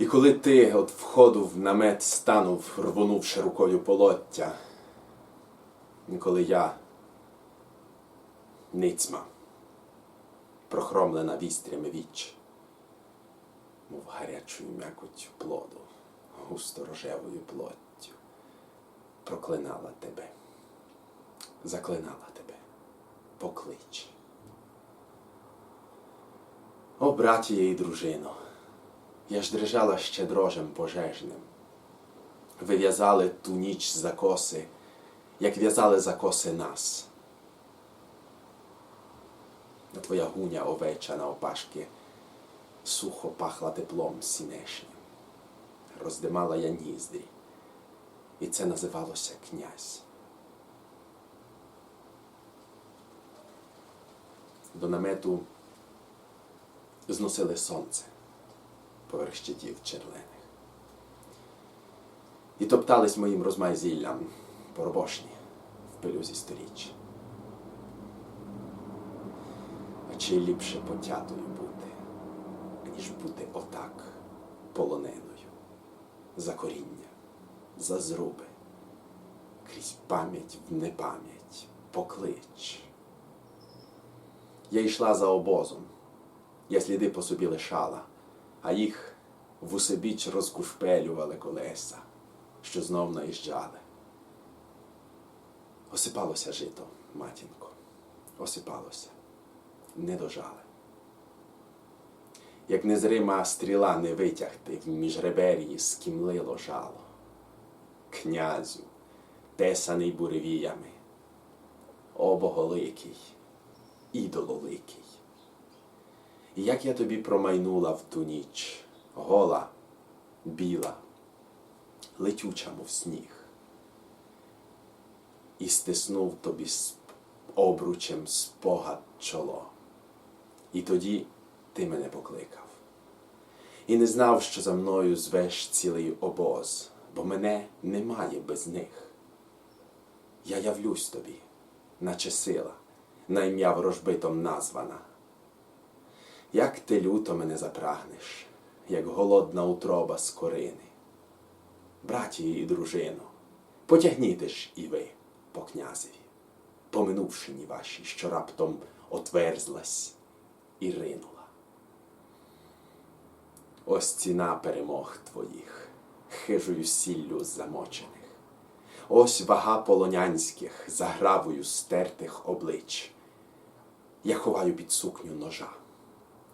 І коли ти от входу в намет станув, рвонувши рукою полоття, і коли я ницьма, прохромлена вістрями віч, мов гарячою м'якоттю плоду, густо рожевою плоттю, проклинала тебе, заклинала тебе, поклич. О, братіє і дружино, я ж дрижала ще дрожем пожежним. Ви в'язали ту ніч за коси, як в'язали за коси нас. А твоя гуня овеча на опашки сухо пахла теплом сінешнім. Роздимала я ніздрі, і це називалося князь. До намету зносили сонце поверх щитів черлених. І топтались моїм розмайзіллям поробошні в пилюзі сторіч. А чи ліпше потятою бути, ніж бути отак полоненою, за коріння, за зруби, крізь пам'ять в непам'ять, поклич. Я йшла за обозом, я сліди по собі лишала, а їх в усебіч розкушпелювали колеса, що знов наїжджали. Осипалося жито, матінко, осипалося, не дожали. Як незрима стріла не витягти в міжреберії скімлило жало. Князю, тесаний буревіями, о боголикий, ідололикий. І як я тобі промайнула в ту ніч, гола, біла, летюча, мов сніг, і стиснув тобі обручем спогад чоло. І тоді ти мене покликав. І не знав, що за мною звеш цілий обоз, бо мене немає без них. Я явлюсь тобі, наче сила, на ім'я ворожбитом названа. Як ти люто мене запрагнеш, як голодна утроба скорини. Браті і дружино, потягніте ж і ви по князеві, поминувшині ваші, що раптом отверзлась і ринула. Ось ціна перемог твоїх, хижою сіллю замочених. Ось вага полонянських, загравою стертих облич. Я ховаю під сукню ножа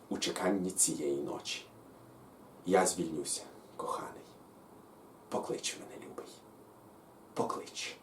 у чеканні цієї ночі. Я звільнюся, коханий. Поклич мене, любий. Поклич.